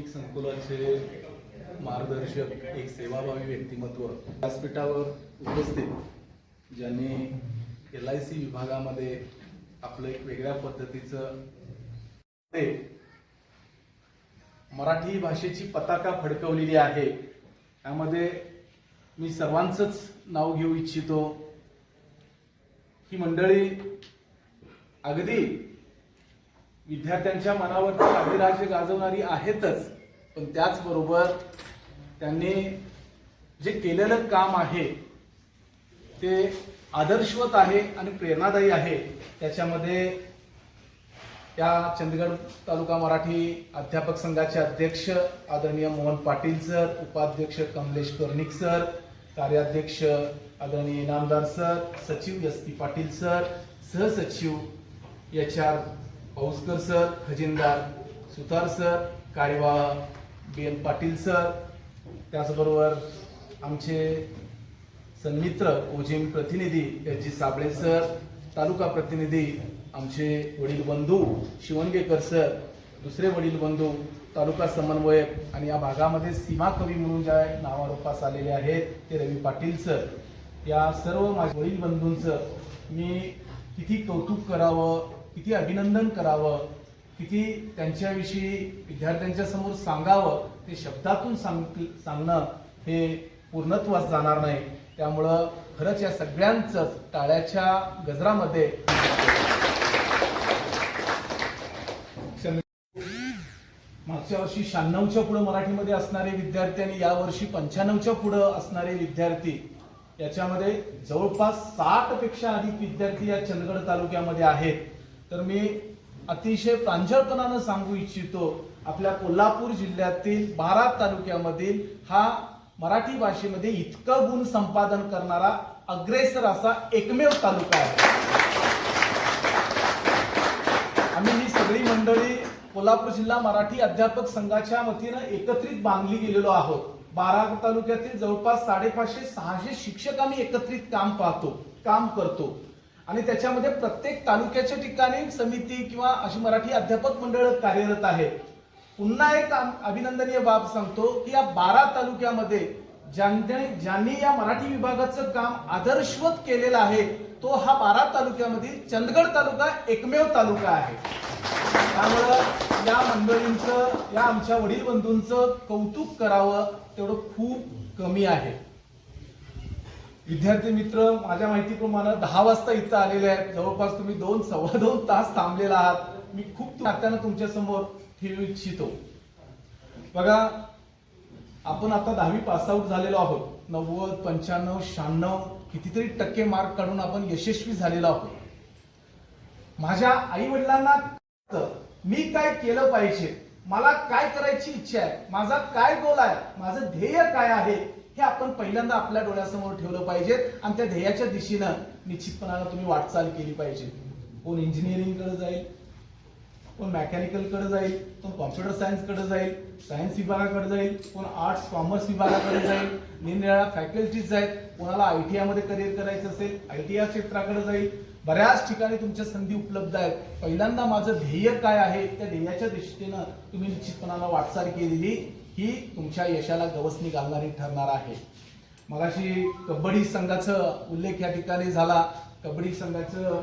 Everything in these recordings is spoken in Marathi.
शैक्षणिक संकुलाचे मार्गदर्शक एक सेवाभावी व्यक्तिमत्व. व्यासपीठावर उपस्थित ज्यांनी एल आय सी विभागामध्ये आपलं एक वेगळ्या पद्धतीचं ते मराठी भाषेची पताका फडकवलेली आहे. त्यामध्ये मी सर्वांचंच नाव घेऊ इच्छितो. ही मंडळी अगदी विद्यार्थ्यांच्या मनावरती अभिराज्य गाजवणारी आहेतच. पण त्याचबरोबर त्यांनी जे केलेलं काम आहे ते आदर्शवत आहे आणि प्रेरणादायी आहे. त्याच्यामध्ये या चंदगड तालुका मराठी अध्यापक संघाचे अध्यक्ष आदरणीय मोहन पाटील सर उपाध्यक्ष कमलेश कर्णिक सर कार्याध्यक्ष आदरणीय इनामदार सर सचिव एस पी पाटील सर सहसचिव एच आर औस्कर सर खजिनदार सुतार सर कार्यवाह बी एन पाटील सर त्याचबरोबर आमचे सन्मित्र ओजिम प्रतिनिधी एस जी साबळे सर तालुका प्रतिनिधी आमचे वडील बंधू शिवणगेकर सर दुसरे वडील बंधू तालुका समन्वयक आणि या भागामध्ये सीमा कवी म्हणून ज्या नावारोपास आलेले आहेत ते रवी पाटील सर. या सर्व माझ्या वडील बंधूंचं मी किती कौतुक करावं किती अभिनंदन करावं किती त्यांच्याविषयी विद्यार्थ्यांच्या समोर सांगावं ते शब्दातून सांग सांगणं हे पूर्णत्वास जाणार नाही. त्यामुळं खरंच या सगळ्यांचंच टाळ्याच्या गजरामध्ये मागच्या वर्षी शहाण्णवच्या पुढे मराठीमध्ये असणारे विद्यार्थी आणि यावर्षी पंच्याण्णवच्या पुढे असणारे विद्यार्थी याच्यामध्ये जवळपास साठपेक्षा अधिक विद्यार्थी या चंदगड तालुक्यामध्ये आहेत. तर मी अतिशय प्रांजळपणानं सांगू इच्छितो आपल्या कोल्हापूर जिल्ह्यातील बारा तालुक्यामधील हा मराठी भाषेमध्ये इतकं गुण संपादन करणारा अग्रेसर असा एकमेव तालुका आहे. आम्ही ही सगळी मंडळी कोल्हापूर जिल्हा मराठी अध्यापक संघाच्या वतीनं एकत्रित बांधली गेलेलो आहोत. बारा तालुक्यातील जवळपास साडेपाचशे सहाशे शिक्षक आम्ही एकत्रित काम पाहतो काम करतो. आणि त्याच्यामध्ये प्रत्येक तालुक्याच्या ठिकाणी समिती किंवा अशी मराठी अध्यापक मंडळ कार्यरत आहे. पुन्हा एक अभिनंदनीय बाब सांगतो की या बारा तालुक्यामध्ये ज्यांनी ज्यांनी या मराठी विभागाचं काम आदर्शवत केलेलं आहे तो हा बारा तालुक्यामधील चंदगड तालुका एकमेव तालुका आहे. त्यामुळं या मंडळींचं या आमच्या वडील बंधूंचं कौतुक करावं तेवढं खूप कमी आहे. विद्यार्थी मित्र माझ्या माहितीप्रमाणे दहा वाजता इथं आलेले आहेत. जवळपास तुम्ही दोन सव्वा दोन तास थांबलेला आहात. मी खूप नात्यानं तुमच्यासमोर ठेवू इच्छितो. बघा आपण आता दहावी पासआउट झालेलो आहोत. नव्वद पंच्याण्णव शहाण्णव कितीतरी टक्के मार्क काढून आपण यशस्वी झालेलो आहोत. माझ्या आई वडिलांना मी काय केलं पाहिजे? मला काय करायची इच्छा आहे? माझा काय गोल आहे? माझं ध्येय काय आहे? हे आपण पहिल्यांदा आपल्या डोळ्यासमोर ठेवलं पाहिजे आणि त्या ध्येयाच्या दिशेनं निश्चितपणानं तुम्ही वाटचाल केली पाहिजे. कोण इंजिनिअरिंगकडे जाईल कोण मेकॅनिकलकडे जाईल कोण कॉम्प्युटर सायन्सकडे जाईल सायन्स विभागाकडे जाईल कोण आर्ट्स कॉमर्स विभागाकडे जाईल निरनिराळ्या फॅकल्टीज आहेत कोणाला आय टी मध्ये करिअर करायचं असेल आय टी क्षेत्राकडे जाईल बऱ्याच ठिकाणी तुमच्या संधी उपलब्ध आहेत. पहिल्यांदा माझं ध्येय काय आहे त्या ध्येयाच्या दृष्टीनं तुम्ही निश्चितपणानं वाटचाल केलेली ही तुमच्या यशाला गवसणी घालणारी ठरणार आहे. मगाशी कबड्डी संघाचं उल्लेख या ठिकाणी झाला. कबड्डी संघाचं.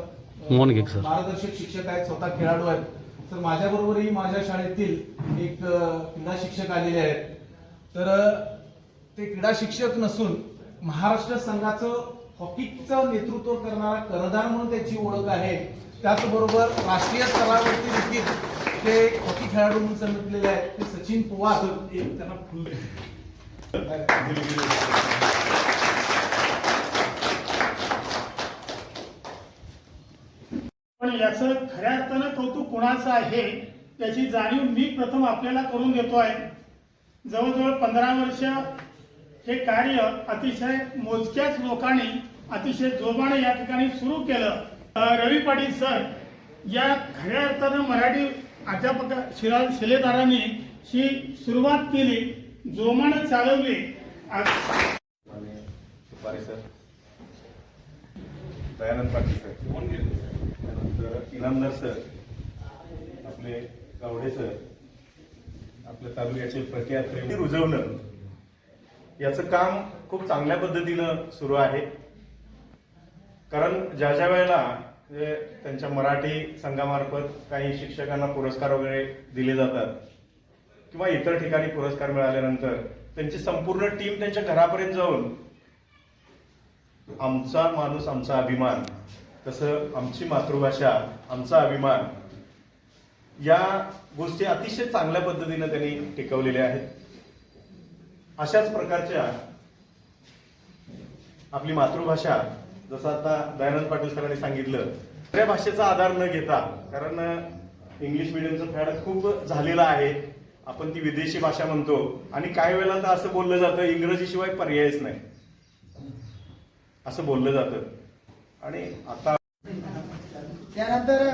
मार्गदर्शक शिक्षक आहेत स्वतः खेळाडू आहेत. तर माझ्या बरोबरही माझ्या शाळेतील एक क्रीडा शिक्षक आलेले आहेत. तर ते क्रीडा शिक्षक नसून महाराष्ट्र संघाचं हॉकीचं नेतृत्व करणारा कर्णधार म्हणून त्याची ओळख आहे. त्याचबरोबर राष्ट्रीय स्तरावरती देखील ते हॉकी खेळाडू म्हणून सांगितलेले आहेत. ते सचिन पवार. त्यांना फुल पण याचं खऱ्या अर्थानं कौतुक कोणाचं आहे त्याची जाणीव मी प्रथम आपल्याला करून देतो आहे. जवळजवळ पंधरा वर्ष हे कार्य अतिशय मोजक्याच लोकांनी अतिशय जोमाने या ठिकाणी सुरू केलं. रवी पाटील सर या खऱ्या अर्थानं मराठी अध्यापक शिरा शिलेदारांनी ही सुरुवात केली जोमानं चालवली. आ- आणि सर. दयानंद पाटील सर. त्यानंतर इनामदार सर. आपले गावडे सर. आपल्या तालुक्याचे प्रख्यात रुजवणं याचं काम खूप चांगल्या पद्धतीनं सुरू आहे. कारण ज्या ज्या वेळेला त्यांच्या मराठी संघामार्फत काही शिक्षकांना पुरस्कार वगैरे दिले जातात किंवा इतर ठिकाणी पुरस्कार मिळाल्यानंतर त्यांची संपूर्ण टीम त्यांच्या घरापर्यंत जाऊन आमचा माणूस आमचा अभिमान तसं आमची मातृभाषा आमचा अभिमान या गोष्टी अतिशय चांगल्या पद्धतीनं त्यांनी टिकवलेल्या आहेत. अशाच प्रकारच्या आपली मातृभाषा जसं आता दयानंद पाटील सरांनी सांगितलं त्या भाषेचा आधार न घेता कारण इंग्लिश मिडियमचं फॅड खूप झालेलं आहे. आपण ती विदेशी भाषा म्हणतो आणि काही वेळेला तर असं बोललं जातं इंग्रजीशिवाय पर्यायच नाही. असं बोललं जातं. आणि आता त्यानंतर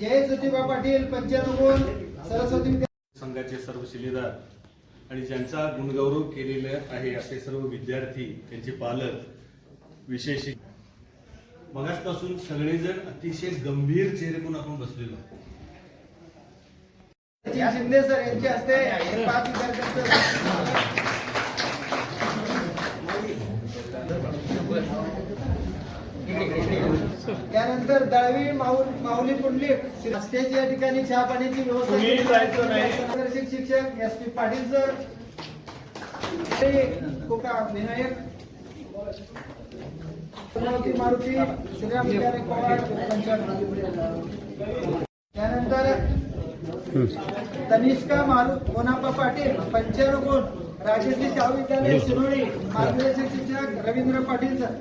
जय ज्योतिबा पाटील पंचानुगुण सरस्वती संघाचे सर्व शिलेदार आणि ज्यांचा गुणगौरव केलेला आहे असे सर्व विद्यार्थी त्यांचे पालक विशेष मगाचपासून सगळेजण अतिशय गंभीर चेहरे म्हणून आपण बसलेलो शिंदे सर यांच्या हस्ते हे पाच विद्यार्थ्यांचं त्यानंतर दळवी माऊल माऊली पुंडलिक स्टेज या ठिकाणी चहा पाण्याची व्यवस्था शिक्षक S P Patil sir Vinayak Maruti Shriram Pawar त्यानंतर तनिष्का मारू मोनापा पाटील पंच्याण्णव गुण राजश्री विद्यालय शिरोळी मार्गदर्शक शिक्षक रवींद्र पाटील सर.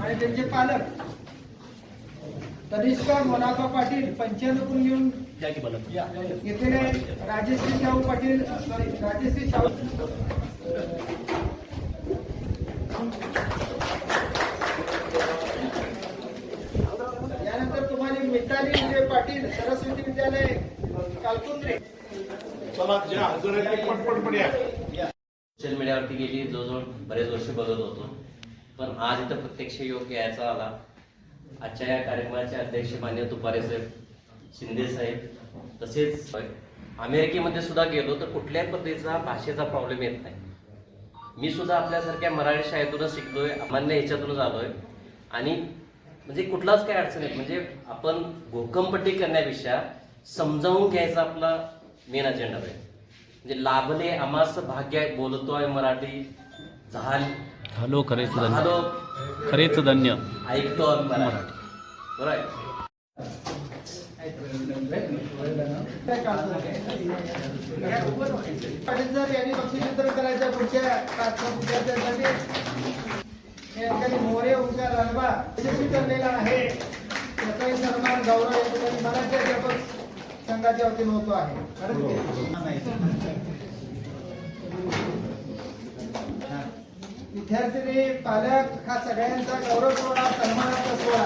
आणि त्यांचे पालक तनिष्का मोनापा पाटील गुण घेऊन येथील राजश्री शाहू पाटील सॉरी राजश्री शाहू. यानंतर तुम्हाला मिताली विजय पाटील सरस्वती विद्यालय कालकुंद्रे. चला जे हजर आहेत पटपट पड्या. सोशल मीडियावरती गेली जवळजवळ बरेच वर्ष बघत होतो. पण आज इथं प्रत्यक्ष योग यायचा आला. आजच्या या कार्यक्रमाचे अध्यक्ष मान्य तुपारे साहेब शिंदे साहेब तसेच अमेरिकेमध्ये सुद्धा गेलो तर कुठल्याही पद्धतीचा भाषेचा प्रॉब्लेम येत नाही. मी सुद्धा आपल्यासारख्या मराठी शाळेतूनच शिकलोय मान्य ह्याच्यातूनच आलोय. आणि म्हणजे कुठलाच काही अडचण येत म्हणजे आपण घोकंपट्टी करण्यापेक्षा समजावून घ्यायचा आपला मेन अजेंडा आहे. म्हणजे लाभले आमास भाग्य बोलतोय मराठी झाल. हॅलो खरेच धन्य खरेच धन्य ऐकतो मोरे यशस्वी ठरलेला आहे त्याचाही सन्मान गौरव मराठी अध्यापक संघाच्या वतीने होतो आहे. खरंच विद्यार्थी पालक हा सगळ्यांचा गौरव सोहळा सन्मानाचा सोहळा.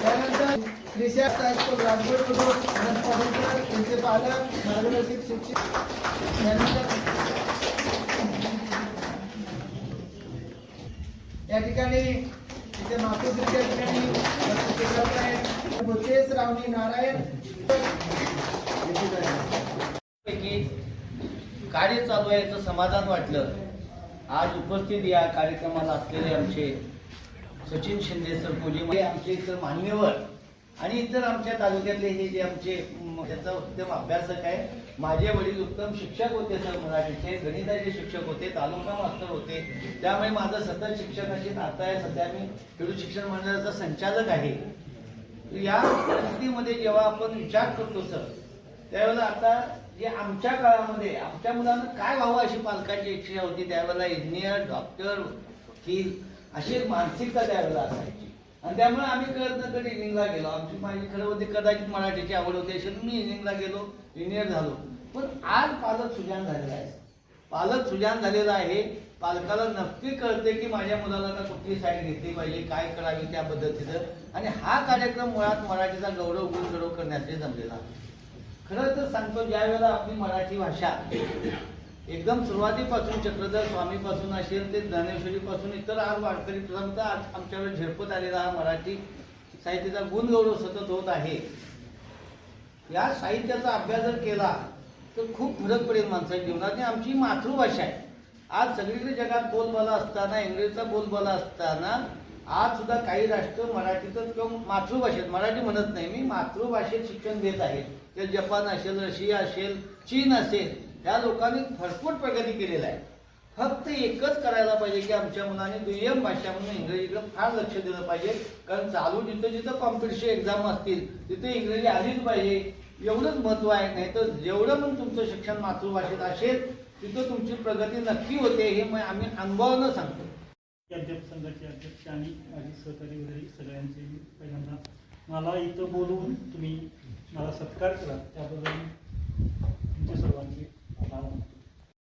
त्यानंतर त्यांचे पालक मार्गदर्शक शिक्षक. या ठिकाणी तिथे मातोश्रीच्या ठिकाणी होतेच रावणी नारायण. कार्य चालू आहे याचं समाधान वाटलं. आज उपस्थित या कार्यक्रमाला असलेले आमचे सचिन शिंदे सर पूजे आमचे इतर मान्यवर आणि इतर आमच्या तालुक्यातले हे जे आमचे त्याचा उत्तम अभ्यासक आहे. माझे वडील उत्तम शिक्षक होते सर मराठीचे गणिताचे शिक्षक होते तालुका मास्तर होते. त्यामुळे माझं सतत शिक्षकाशी नातं आहे. सध्या मी खेडू शिक्षण मंडळाचा संचालक आहे. या परिस्थितीमध्ये जेव्हा आपण विचार करतो सर त्यावेळेला आता जे आमच्या काळामध्ये आमच्या मुलांना काय व्हावं अशी पालकाची इच्छा होती त्यावेळेला इंजिनियर डॉक्टर वकील अशी एक मानसिकता त्यावेळेला असायची. आणि त्यामुळे आम्ही कळत न कधी गेलो. आमची माझी खरं होती कदाचित मराठीची आवड होती अशी मी इंजिनिअरिंगला गेलो इंजिनियर झालो. पण आज पालक सुजान झालेला आहे पालक सुजान झालेला आहे. पालकाला नक्की कळते की माझ्या मुलाला आता कुठली साईड घेतली पाहिजे काय करावी त्या पद्धतीचं. आणि हा कार्यक्रम मुळात मराठीचा गौरव गुणगौरव करण्यासाठी जमलेला. आहे खरं तर सांगतो ज्या वेळेला आपली मराठी भाषा एकदम सुरुवातीपासून चक्रधर स्वामीपासून असेल ते ज्ञानेश्वरीपासून इतर आज वारकरी पर्यंत आज आमच्याकडे झिरपत आलेला हा मराठी साहित्याचा गुणगौरव सतत होत आहे. या साहित्याचा अभ्यास जर केला तर खूप फरक पडेल माणसाच्या जीवनात. आणि आमची मातृभाषा आहे. आज सगळीकडे जगात बोलबाला असताना इंग्रजीचा बोलबाला असताना आज सुद्धा काही राष्ट्र मराठीतच किंवा मातृभाषेत मराठी म्हणत नाही मी मातृभाषेत शिक्षण देत आहे. ते जपान असेल रशिया असेल चीन असेल ह्या लोकांनी भरपूर प्रगती केलेला आहे. फक्त एकच करायला पाहिजे की आमच्या मुलांनी दुय्यम भाषा म्हणून इंग्रजीकडे फार लक्ष दिलं पाहिजे. कारण चालू जिथं जिथं कॉम्पिटिशन एक्झाम असतील तिथे इंग्रजी आलीच पाहिजे. एवढंच महत्त्व आहे. नाही तर जेवढं पण तुमचं शिक्षण मातृभाषेत असेल तिथं तुमची प्रगती नक्की होते हे म- आम्ही अनुभवानं सांगतो. अध्यक्ष संघाचे अध्यक्ष आणि माझे सहकारी वगैरे सगळ्यांचे पहिल्यांदा मला इथं बोलवून तुम्ही मला सत्कार केला त्याबद्दल तुमच्या सर्वांचे आभार मानतो.